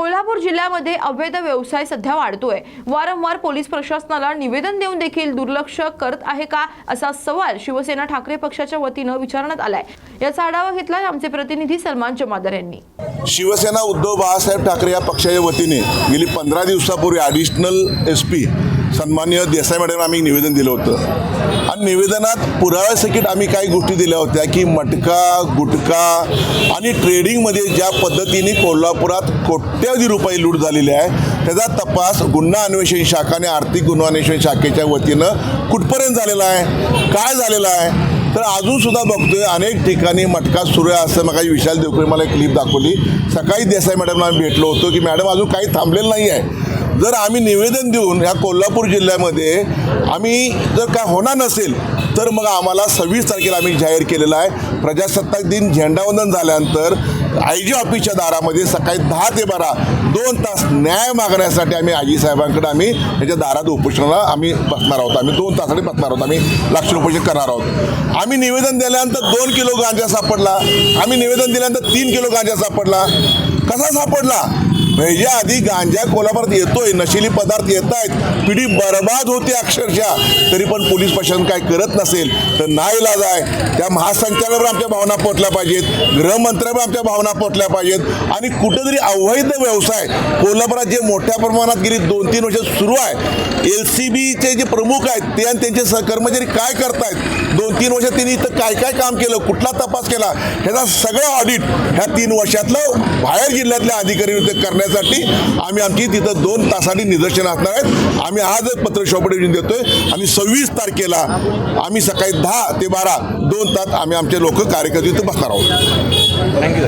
कोल्हापूर जिल्ह्यामध्ये अवैध व्यवसाय सध्या वाढतोय. वारंवार पोलीस प्रशासनाला निवेदन देऊन देखील दुर्लक्ष करत आहे का असा सवाल शिवसेना ठाकरे पक्षाच्या वतीनं विचारण्यात आलाय. याचा आढावा घेतलाय आमचे प्रतिनिधी सलमान जमादार यांनी. शिवसेना उद्धव बाळासाहेब ठाकरे या पक्षाच्या वतीने गेली पंधरा दिवसापूर्वी ॲडिशनल एस पी सन्मान्य देसाई मॅडम आम्ही निवेदन दिलं होतं. आणि निवेदनात पुराव्यासकट आम्ही काही गोष्टी दिल्या होत्या की मटका गुटखा आणि ट्रेडिंगमध्ये ज्या पद्धतीने कोल्हापुरात कोट्यवधी रुपये लूट झालेली आहे त्याचा तपास गुन्हा अन्वेषण शाखा आणि आर्थिक गुन्हा अन्वेषण शाखेच्या वतीनं कुठपर्यंत झालेला आहे काय झालेलं आहे? तर अजूनसुद्धा बघतोय अनेक ठिकाणी मटका सुरू आहे असं मग विशाल देवकरे मला एक क्लिप दाखवली. सकाळी देसाई मॅडमला आम्ही भेटलो होतो की मॅडम अजून काही थांबलेलं नाही आहे जर आम्ही निवेदन देऊन ह्या कोल्हापूर जिल्ह्यामध्ये आम्ही जर काय होणार नसेल तर मग आम्हाला सव्वीस तारखेला आम्ही जाहीर केलेलं आहे. प्रजासत्ताक दिन झेंडावंदन झाल्यानंतर आय जी ऑफिसच्या दारामध्ये सकाळी दहा ते बारा दोन तास न्याय मागण्यासाठी आम्ही आजी साहेबांकडे आम्ही त्याच्या दारात उपोषणाला आम्ही बसणार आहोत. आम्ही दोन तासाने बसणार आहोत. आम्ही लक्ष उपोषण करणार आहोत. आम्ही निवेदन दिल्यानंतर दोन किलो गांजा सापडला. आम्ही निवेदन दिल्यानंतर तीन किलो गांजा सापडला. कसा सापडला? ह्याच्या आधी गांजा कोल्हापुरात येतोय नशिली पदार्थ येत आहेत पिढी बर्बाद होते अक्षरशः. तरी पण पोलीस प्रशासन काय करत नसेल तर नाईलाज आहे त्या महासंचालक आमच्या भावना पोहोचल्या पाहिजेत. गृहमंत्र्यावर आमच्या भावना पोहोचल्या पाहिजेत. आणि कुठेतरी अवैध व्यवसाय. कोल्हापुरात जे मोठ्या प्रमाणात गेली दोन तीन वर्ष सुरू आहे. एल सी बीचे जे प्रमुख आहेत ते आणि त्यांचे सहकर्मचारी काय करतायत? दोन तीन वर्षात त्यांनी इथं काय काय काम केलं? कुठला तपास केला? ह्याचा सगळं ऑडिट ह्या तीन वर्षातलं बाहेर जिल्ह्यातल्या अधिकारी ते करण्यासाठी आम्ही आमची तिथं दोन तासांनी निदर्शन असणार आहेत. आम्ही आजच पत्र शॉपडे देतोय आणि सव्वीस तारखेला आम्ही सकाळी दहा ते बारा दोन तास आम्ही आमचे लोक कार्यकर्ते बसणार आहोत. थँक्यू